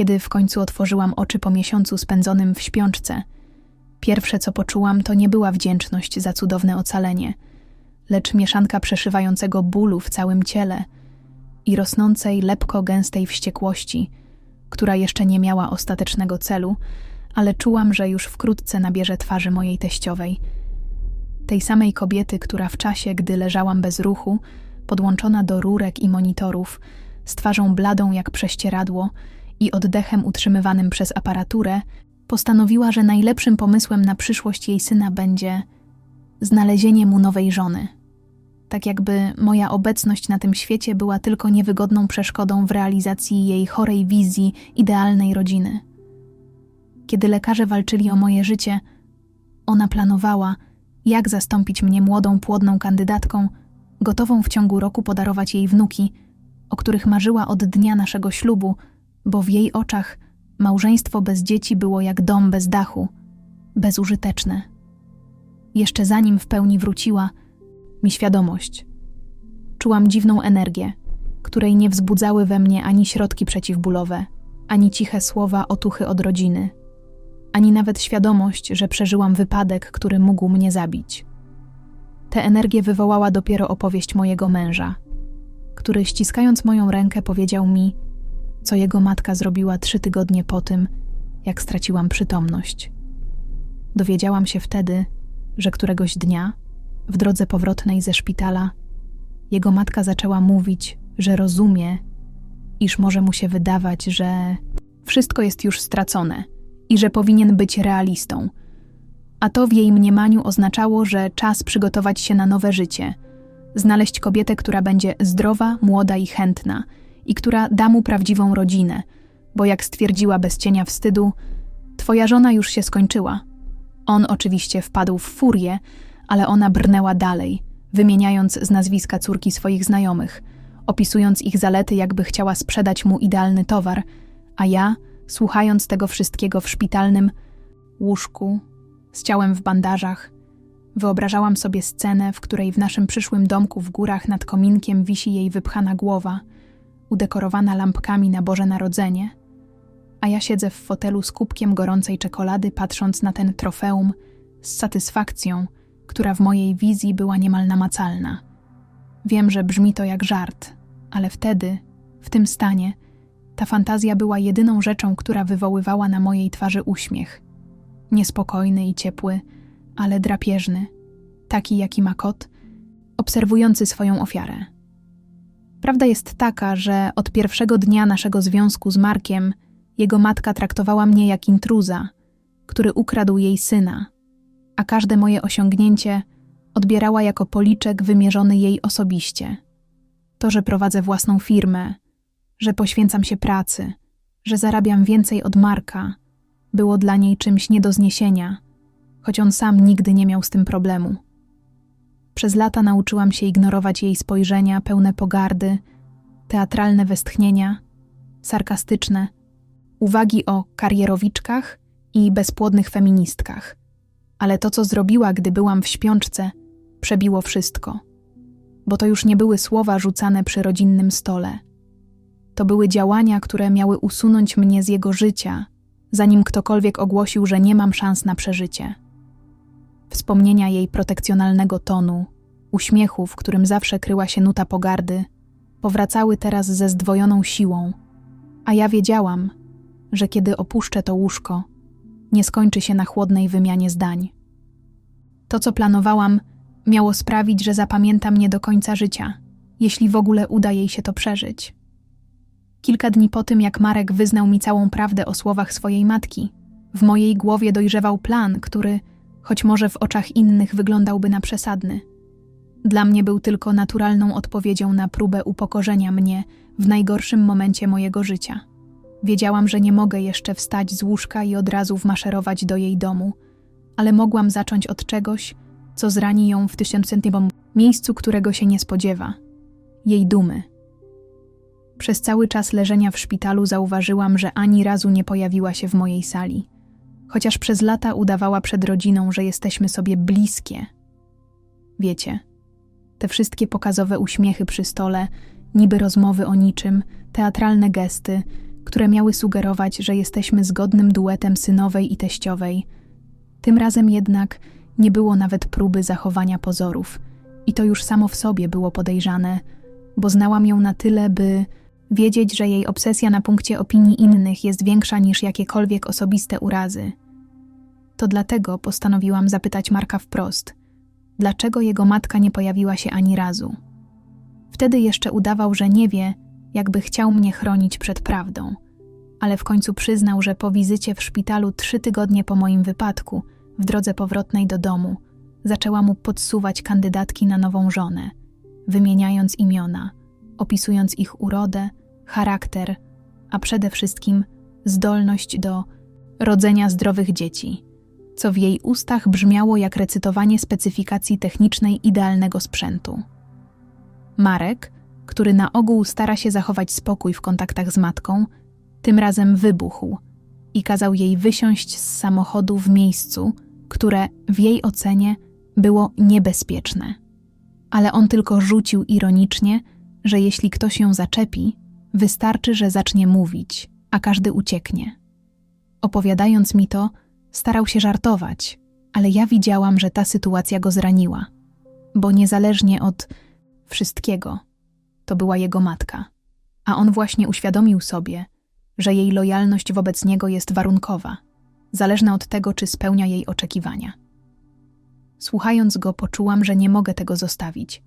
Kiedy w końcu otworzyłam oczy po miesiącu spędzonym w śpiączce, pierwsze co poczułam to nie była wdzięczność za cudowne ocalenie, lecz mieszanka przeszywającego bólu w całym ciele i rosnącej, lepko gęstej wściekłości, która jeszcze nie miała ostatecznego celu, ale czułam, że już wkrótce nabierze twarzy mojej teściowej. Tej samej kobiety, która w czasie, gdy leżałam bez ruchu, podłączona do rurek i monitorów, z twarzą bladą jak prześcieradło i oddechem utrzymywanym przez aparaturę, postanowiła, że najlepszym pomysłem na przyszłość jej syna będzie znalezienie mu nowej żony. Tak jakby moja obecność na tym świecie była tylko niewygodną przeszkodą w realizacji jej chorej wizji idealnej rodziny. Kiedy lekarze walczyli o moje życie, ona planowała, jak zastąpić mnie młodą, płodną kandydatką, gotową w ciągu roku podarować jej wnuki, o których marzyła od dnia naszego ślubu, bo w jej oczach małżeństwo bez dzieci było jak dom bez dachu, bezużyteczne. Jeszcze zanim w pełni wróciła mi świadomość, czułam dziwną energię, której nie wzbudzały we mnie ani środki przeciwbólowe, ani ciche słowa otuchy od rodziny, ani nawet świadomość, że przeżyłam wypadek, który mógł mnie zabić. Tę energię wywołała dopiero opowieść mojego męża, który ściskając moją rękę powiedział mi, co jego matka zrobiła trzy tygodnie po tym, jak straciłam przytomność. Dowiedziałam się wtedy, że któregoś dnia, w drodze powrotnej ze szpitala, jego matka zaczęła mówić, że rozumie, iż może mu się wydawać, że wszystko jest już stracone i że powinien być realistą. A to w jej mniemaniu oznaczało, że czas przygotować się na nowe życie, znaleźć kobietę, która będzie zdrowa, młoda i chętna i która da mu prawdziwą rodzinę, bo jak stwierdziła bez cienia wstydu, twoja żona już się skończyła. On oczywiście wpadł w furię, ale ona brnęła dalej, wymieniając z nazwiska córki swoich znajomych, opisując ich zalety, jakby chciała sprzedać mu idealny towar, a ja, słuchając tego wszystkiego w szpitalnym łóżku, z ciałem w bandażach, wyobrażałam sobie scenę, w której w naszym przyszłym domku w górach nad kominkiem wisi jej wypchana głowa, udekorowana lampkami na Boże Narodzenie, a ja siedzę w fotelu z kubkiem gorącej czekolady, patrząc na ten trofeum z satysfakcją, która w mojej wizji była niemal namacalna. Wiem, że brzmi to jak żart, ale wtedy, w tym stanie, ta fantazja była jedyną rzeczą, która wywoływała na mojej twarzy uśmiech. Niespokojny i ciepły, ale drapieżny, taki jaki ma kot, obserwujący swoją ofiarę. Prawda jest taka, że od pierwszego dnia naszego związku z Markiem jego matka traktowała mnie jak intruza, który ukradł jej syna, a każde moje osiągnięcie odbierała jako policzek wymierzony jej osobiście. To, że prowadzę własną firmę, że poświęcam się pracy, że zarabiam więcej od Marka, było dla niej czymś nie do zniesienia, choć on sam nigdy nie miał z tym problemu. Przez lata nauczyłam się ignorować jej spojrzenia pełne pogardy, teatralne westchnienia, sarkastyczne, uwagi o karierowiczkach i bezpłodnych feministkach. Ale to, co zrobiła, gdy byłam w śpiączce, przebiło wszystko. Bo to już nie były słowa rzucane przy rodzinnym stole. To były działania, które miały usunąć mnie z jego życia, zanim ktokolwiek ogłosił, że nie mam szans na przeżycie. Wspomnienia jej protekcjonalnego tonu, uśmiechu, w którym zawsze kryła się nuta pogardy, powracały teraz ze zdwojoną siłą, a ja wiedziałam, że kiedy opuszczę to łóżko, nie skończy się na chłodnej wymianie zdań. To, co planowałam, miało sprawić, że zapamięta mnie do końca życia, jeśli w ogóle uda jej się to przeżyć. Kilka dni po tym, jak Marek wyznał mi całą prawdę o słowach swojej matki, w mojej głowie dojrzewał plan, który, choć może w oczach innych wyglądałby na przesadny, dla mnie był tylko naturalną odpowiedzią na próbę upokorzenia mnie w najgorszym momencie mojego życia. Wiedziałam, że nie mogę jeszcze wstać z łóżka i od razu wmaszerować do jej domu, ale mogłam zacząć od czegoś, co zrani ją w tysiącentym miejscu, którego się nie spodziewa jej dumy. Przez cały czas leżenia w szpitalu zauważyłam, że ani razu nie pojawiła się w mojej sali, chociaż przez lata udawała przed rodziną, że jesteśmy sobie bliskie. Wiecie, te wszystkie pokazowe uśmiechy przy stole, niby rozmowy o niczym, teatralne gesty, które miały sugerować, że jesteśmy zgodnym duetem synowej i teściowej. Tym razem jednak nie było nawet próby zachowania pozorów, i to już samo w sobie było podejrzane, bo znałam ją na tyle, by wiedzieć, że jej obsesja na punkcie opinii innych jest większa niż jakiekolwiek osobiste urazy. To dlatego postanowiłam zapytać Marka wprost, dlaczego jego matka nie pojawiła się ani razu. Wtedy jeszcze udawał, że nie wie, jakby chciał mnie chronić przed prawdą, ale w końcu przyznał, że po wizycie w szpitalu trzy tygodnie po moim wypadku, w drodze powrotnej do domu, zaczęła mu podsuwać kandydatki na nową żonę, wymieniając imiona, opisując ich urodę, charakter, a przede wszystkim zdolność do rodzenia zdrowych dzieci, co w jej ustach brzmiało jak recytowanie specyfikacji technicznej idealnego sprzętu. Marek, który na ogół stara się zachować spokój w kontaktach z matką, tym razem wybuchł i kazał jej wysiąść z samochodu w miejscu, które w jej ocenie było niebezpieczne. Ale on tylko rzucił ironicznie, że jeśli ktoś ją zaczepi, wystarczy, że zacznie mówić, a każdy ucieknie. Opowiadając mi to, starał się żartować, ale ja widziałam, że ta sytuacja go zraniła, bo niezależnie od wszystkiego, to była jego matka, a on właśnie uświadomił sobie, że jej lojalność wobec niego jest warunkowa, zależna od tego, czy spełnia jej oczekiwania. Słuchając go, poczułam, że nie mogę tego zostawić.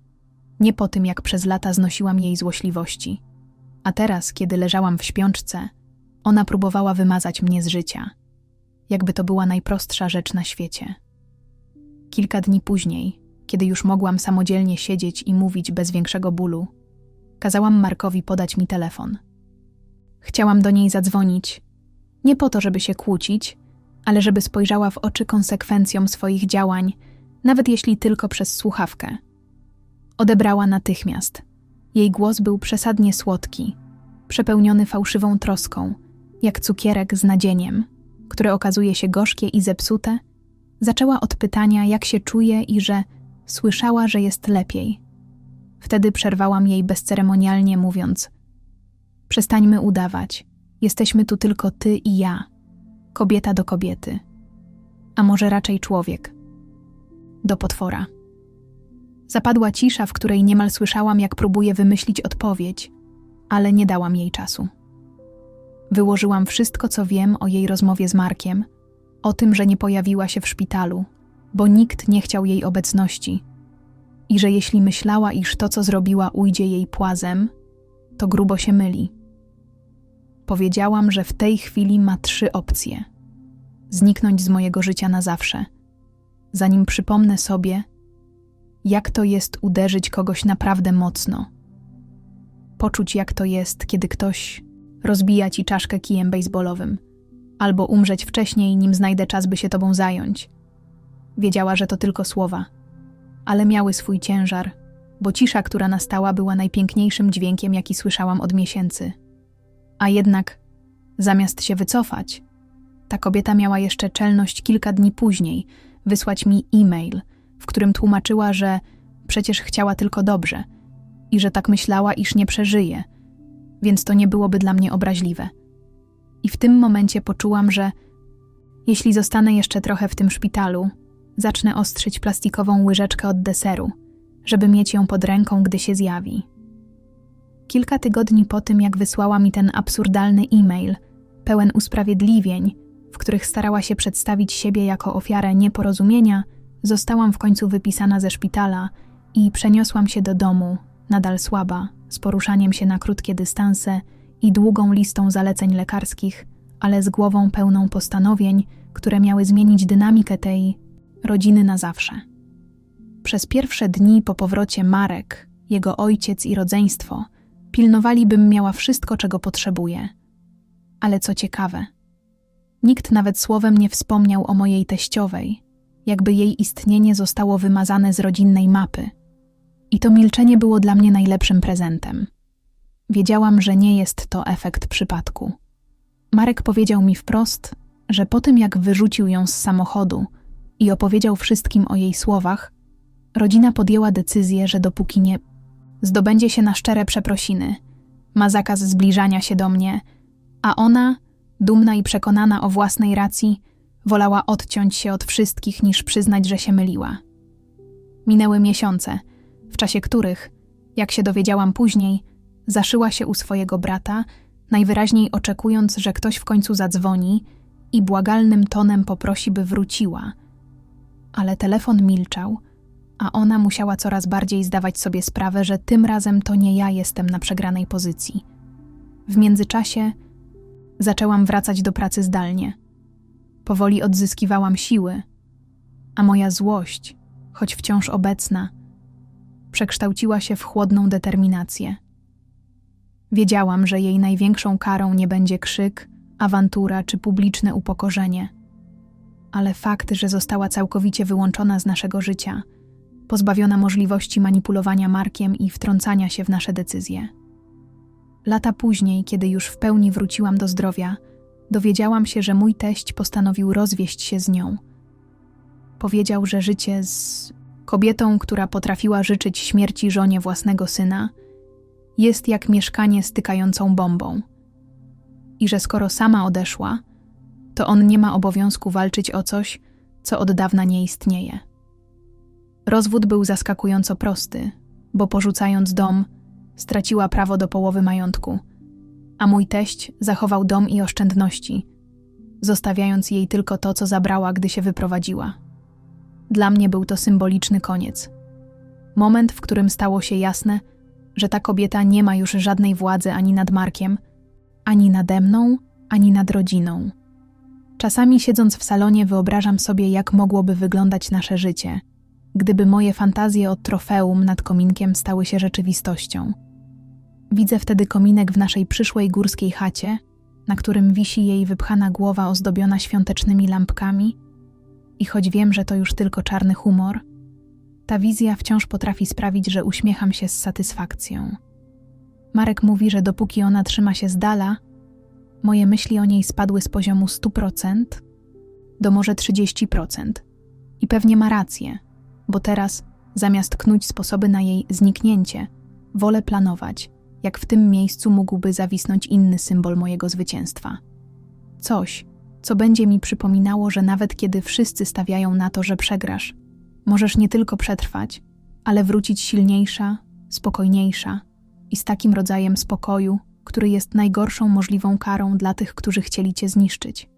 Nie po tym, jak przez lata znosiłam jej złośliwości. A teraz, kiedy leżałam w śpiączce, ona próbowała wymazać mnie z życia. Jakby to była najprostsza rzecz na świecie. Kilka dni później, kiedy już mogłam samodzielnie siedzieć i mówić bez większego bólu, kazałam Markowi podać mi telefon. Chciałam do niej zadzwonić, nie po to, żeby się kłócić, ale żeby spojrzała w oczy konsekwencjom swoich działań, nawet jeśli tylko przez słuchawkę. Odebrała natychmiast. Jej głos był przesadnie słodki, przepełniony fałszywą troską, jak cukierek z nadzieniem, które okazuje się gorzkie i zepsute. Zaczęła od pytania, jak się czuje i że słyszała, że jest lepiej. Wtedy przerwałam jej bezceremonialnie, mówiąc: Przestańmy udawać. Jesteśmy tu tylko ty i ja, kobieta do kobiety, a może raczej człowiek do potwora. Zapadła cisza, w której niemal słyszałam, jak próbuje wymyślić odpowiedź, ale nie dałam jej czasu. Wyłożyłam wszystko, co wiem o jej rozmowie z Markiem, o tym, że nie pojawiła się w szpitalu, bo nikt nie chciał jej obecności i że jeśli myślała, iż to, co zrobiła, ujdzie jej płazem, to grubo się myli. Powiedziałam, że w tej chwili ma trzy opcje: zniknąć z mojego życia na zawsze, zanim przypomnę sobie, jak to jest uderzyć kogoś naprawdę mocno. Poczuć, jak to jest, kiedy ktoś rozbija ci czaszkę kijem baseballowym, albo umrzeć wcześniej, nim znajdę czas, by się tobą zająć. Wiedziała, że to tylko słowa, ale miały swój ciężar, bo cisza, która nastała, była najpiękniejszym dźwiękiem, jaki słyszałam od miesięcy. A jednak, zamiast się wycofać, ta kobieta miała jeszcze czelność kilka dni później wysłać mi e-mail, w którym tłumaczyła, że przecież chciała tylko dobrze i że tak myślała, iż nie przeżyje, więc to nie byłoby dla mnie obraźliwe. I w tym momencie poczułam, że jeśli zostanę jeszcze trochę w tym szpitalu, zacznę ostrzyć plastikową łyżeczkę od deseru, żeby mieć ją pod ręką, gdy się zjawi. Kilka tygodni po tym, jak wysłała mi ten absurdalny e-mail, pełen usprawiedliwień, w których starała się przedstawić siebie jako ofiarę nieporozumienia, zostałam w końcu wypisana ze szpitala i przeniosłam się do domu, nadal słaba, z poruszaniem się na krótkie dystanse i długą listą zaleceń lekarskich, ale z głową pełną postanowień, które miały zmienić dynamikę tej rodziny na zawsze. Przez pierwsze dni po powrocie Marek, jego ojciec i rodzeństwo pilnowali, bym miała wszystko, czego potrzebuję. Ale co ciekawe, Nikt nawet słowem nie wspomniał o mojej teściowej, jakby jej istnienie zostało wymazane z rodzinnej mapy. I to milczenie było dla mnie najlepszym prezentem. Wiedziałam, że nie jest to efekt przypadku. Marek powiedział mi wprost, że po tym jak wyrzucił ją z samochodu i opowiedział wszystkim o jej słowach, rodzina podjęła decyzję, że dopóki nie zdobędzie się na szczere przeprosiny, ma zakaz zbliżania się do mnie A ona, dumna i przekonana o własnej racji, wolała odciąć się od wszystkich niż przyznać, że się myliła. Minęły miesiące, w czasie których, jak się dowiedziałam później, zaszyła się u swojego brata, najwyraźniej oczekując, że ktoś w końcu zadzwoni i błagalnym tonem poprosi, by wróciła. Ale telefon milczał, a ona musiała coraz bardziej zdawać sobie sprawę, że tym razem to nie ja jestem na przegranej pozycji. W międzyczasie zaczęłam wracać do pracy zdalnie. Powoli odzyskiwałam siły, a moja złość, choć wciąż obecna, przekształciła się w chłodną determinację. Wiedziałam, że jej największą karą nie będzie krzyk, awantura czy publiczne upokorzenie, ale fakt, że została całkowicie wyłączona z naszego życia, pozbawiona możliwości manipulowania Markiem i wtrącania się w nasze decyzje. Lata później, kiedy już w pełni wróciłam do zdrowia, dowiedziałam się, że mój teść postanowił rozwieść się z nią. Powiedział, że życie z kobietą, która potrafiła życzyć śmierci żonie własnego syna, jest jak mieszkanie stykającą bombą. I że skoro sama odeszła, to on nie ma obowiązku walczyć o coś, co od dawna nie istnieje. Rozwód był zaskakująco prosty, bo porzucając dom, straciła prawo do połowy majątku, a mój teść zachował dom i oszczędności, zostawiając jej tylko to, co zabrała, gdy się wyprowadziła. Dla mnie był to symboliczny koniec. Moment, w którym stało się jasne, że ta kobieta nie ma już żadnej władzy ani nad Markiem, ani nade mną, ani nad rodziną. Czasami siedząc w salonie wyobrażam sobie, jak mogłoby wyglądać nasze życie, gdyby moje fantazje o trofeum nad kominkiem stały się rzeczywistością. Widzę wtedy kominek w naszej przyszłej górskiej chacie, na którym wisi jej wypchana głowa ozdobiona świątecznymi lampkami, i choć wiem, że to już tylko czarny humor, ta wizja wciąż potrafi sprawić, że uśmiecham się z satysfakcją. Marek mówi, że dopóki ona trzyma się z dala, moje myśli o niej spadły z poziomu 100% do może 30%. I pewnie ma rację, bo teraz, zamiast knuć sposoby na jej zniknięcie, wolę planować, jak w tym miejscu mógłby zawisnąć inny symbol mojego zwycięstwa. Coś, co będzie mi przypominało, że nawet kiedy wszyscy stawiają na to, że przegrasz, możesz nie tylko przetrwać, ale wrócić silniejsza, spokojniejsza i z takim rodzajem spokoju, który jest najgorszą możliwą karą dla tych, którzy chcieli cię zniszczyć.